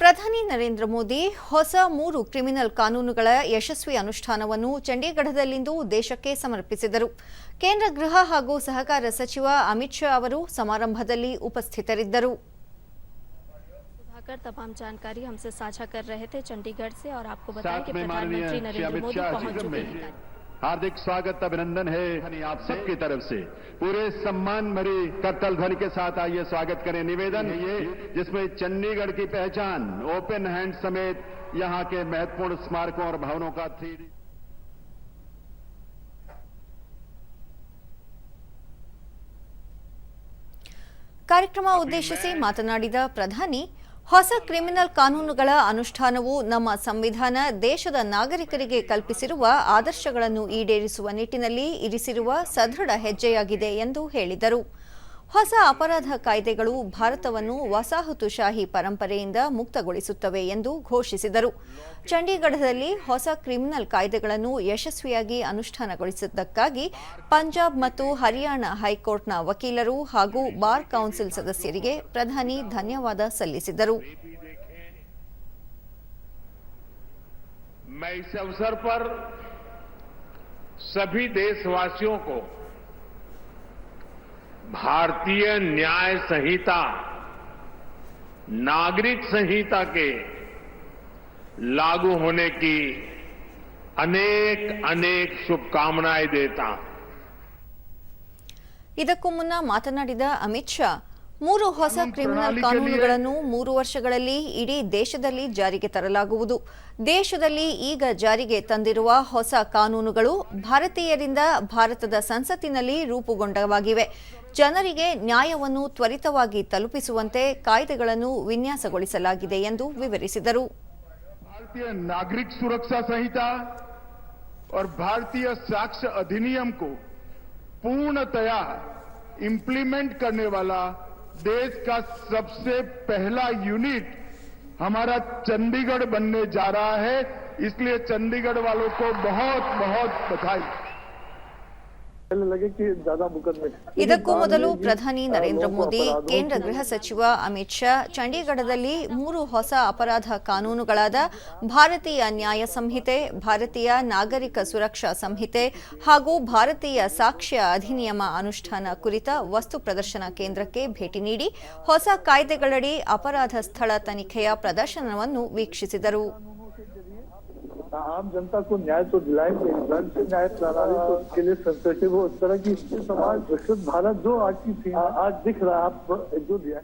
ಪ್ರಧಾನಿ ನರೇಂದ್ರ ಮೋದಿ ಹೊಸ ಮೂರು ಕ್ರಿಮಿನಲ್ ಕಾನೂನುಗಳ ಯಶಸ್ವಿ ಅನುಷ್ಠಾನವನ್ನು ಚಂಡೀಗಢದಲ್ಲಿಂದು ದೇಶಕ್ಕೆ ಸಮರ್ಪಿಸಿದರು ಕೇಂದ್ರ ಗೃಹ ಹಾಗೂ ಸಹಕಾರ ಸಚಿವ ಅಮಿತ್ ಶಾ ಅವರು ಸಮಾರಂಭದಲ್ಲಿ ಉಪಸ್ಥಿತರಿದ್ದರು सुधाकर तमाम जानकारी हमसे साझा कर रहे थे चंडीगढ़ से और आपको बताएं साथ कि में माननीय प्रधानमंत्री श्री नरेंद्र अमित मोदी शाह पहुंच जी चुके में हैं हार्दिक स्वागत अभिनंदन है आप सबकी तरफ से पूरे सम्मान भरी करतल ध्वनि के साथ आइए स्वागत करें निवेदन है ये जिसमें चंडीगढ़ की पहचान ओपन हैंड समेत यहाँ के महत्वपूर्ण स्मारकों और भवनों का थ्री ಕಾರ್ಯಕ್ರಮ ಉದ್ದೇಶಿಸಿ ಮಾತನಾಡಿದ ಪ್ರಧಾನಿ ಹೊಸ ಕ್ರಿಮಿನಲ್ ಕಾನೂನುಗಳ ಅನುಷ್ಠಾನವು ನಮ್ಮ ಸಂವಿಧಾನ ದೇಶದ ನಾಗರಿಕರಿಗೆ ಕಲ್ಪಿಸಿರುವ ಆದರ್ಶಗಳನ್ನು ಈಡೇರಿಸುವ ನಿಟ್ಟಿನಲ್ಲಿ ಇರಿಸಿರುವ ಸದೃಢ ಹೆಜ್ಜೆಯಾಗಿದೆ ಎಂದು ಹೇಳಿದರು. ಹೊಸ ಅಪರಾಧ ಕಾಯ್ದೆಗಳು ಭಾರತವನ್ನು ವಸಾಹತುಶಾಹಿ ಪರಂಪರೆಯಿಂದ ಮುಕ್ತಗೊಳಿಸುತ್ತವೆ ಎಂದು ಘೋಷಿಸಿದರು ಚಂಡೀಗಢದಲ್ಲಿ ಹೊಸ ಕ್ರಿಮಿನಲ್ ಕಾಯ್ದೆಗಳನ್ನು ಯಶಸ್ವಿಯಾಗಿ ಅನುಷ್ಠಾನಗೊಳಿಸಿದ್ದಕ್ಕಾಗಿ ಪಂಜಾಬ್ ಮತ್ತು ಹರಿಯಾಣ ಹೈಕೋರ್ಟ್ನ ವಕೀಲರು ಹಾಗೂ ಬಾರ್ ಕೌನ್ಸಿಲ್ ಸದಸ್ಯರಿಗೆ ಪ್ರಧಾನಿ ಧನ್ಯವಾದ ಸಲ್ಲಿಸಿದರು मैं इस अवसर पर सभी देशवासियों को भारतीय न्याय संहिता नागरिक संहिता के लागू होने की अनेक अनेक शुभकामनाएं देता हूं ಇದಕ್ಕೂ ಮುನ್ನ ಮಾತನಾಡಿದ ಅಮಿತ್ ಶಾ ಮೂರು ಹೊಸ ಕ್ರಿಮಿನಲ್ ಕಾನೂನುಗಳನ್ನು ಮೂರು ವರ್ಷಗಳಲ್ಲಿ ಇಡೀ ದೇಶದಲ್ಲಿ ಜಾರಿಗೆ ತರಲಾಗುವುದು. ದೇಶದಲ್ಲಿ ಈಗ ಜಾರಿಗೆ ತಂದಿರುವ ಹೊಸ ಕಾನೂನುಗಳು ಭಾರತೀಯರಿಂದ ಭಾರತದ ಸಂಸತ್ತಿನಲ್ಲಿ ರೂಪುಗೊಂಡವಾಗಿವೆ. ಜನರಿಗೆ ನ್ಯಾಯವನ್ನು ತ್ವರಿತವಾಗಿ ತಲುಪಿಸುವಂತೆ ಕಾಯ್ದೆಗಳನ್ನು ವಿನ್ಯಾಸಗೊಳಿಸಲಾಗಿದೆ ಎಂದು ವಿವರಿಸಿದರು. ಭಾರತೀಯ ನಾಗರಿಕ ಸುರಕ್ಷಾ ಸಂಹಿತಾ ಭಾರತೀಯ ಸಾಕ್ಷ್ಯ ಅಧಿನಿಯಂ ಪೂರ್ಣತಯ ಇಂಪ್ಲಿಮೆಂಟ್ देश का सबसे पहला यूनिट हमारा चंडीगढ़ बनने जा रहा है। इसलिए चंडीगढ़ वालों को बहुत बहुत बधाई। ಇದಕ್ಕೂ ಮೊದಲು ಪ್ರಧಾನಿ ನರೇಂದ್ರ ಮೋದಿ ಕೇಂದ್ರ ಗೃಹ ಸಚಿವ ಅಮಿತ್ ಶಾ ಚಂಡೀಗಢದಲ್ಲಿ ಮೂರು ಹೊಸ ಅಪರಾಧ ಕಾನೂನುಗಳಾದ ಭಾರತೀಯ ನ್ಯಾಯ ಸಂಹಿತೆ ಭಾರತೀಯ ನಾಗರಿಕ ಸುರಕ್ಷಾ ಸಂಹಿತೆ ಹಾಗೂ ಭಾರತೀಯ ಸಾಕ್ಷ್ಯ ಅಧಿನಿಯಮ ಅನುಷ್ಠಾನ ಕುರಿತ ವಸ್ತು ಪ್ರದರ್ಶನ ಕೇಂದ್ರಕ್ಕೆ ಭೇಟಿ ನೀಡಿ ಹೊಸ ಕಾಯ್ದೆಗಳಡಿ ಅಪರಾಧ ಸ್ಥಳ ತನಿಖೆಯ ಪ್ರದರ್ಶನವನ್ನು ವೀಕ್ಷಿಸಿದರು. आम जनता को न्याय तो दिलाएँगे दंड से न्याय प्रणाली तो उसके लिए सेंसेटिव वो उस तरह की समाज, विकसित भारत जो आज की थी, आज दिख रहा है, आप जो दिया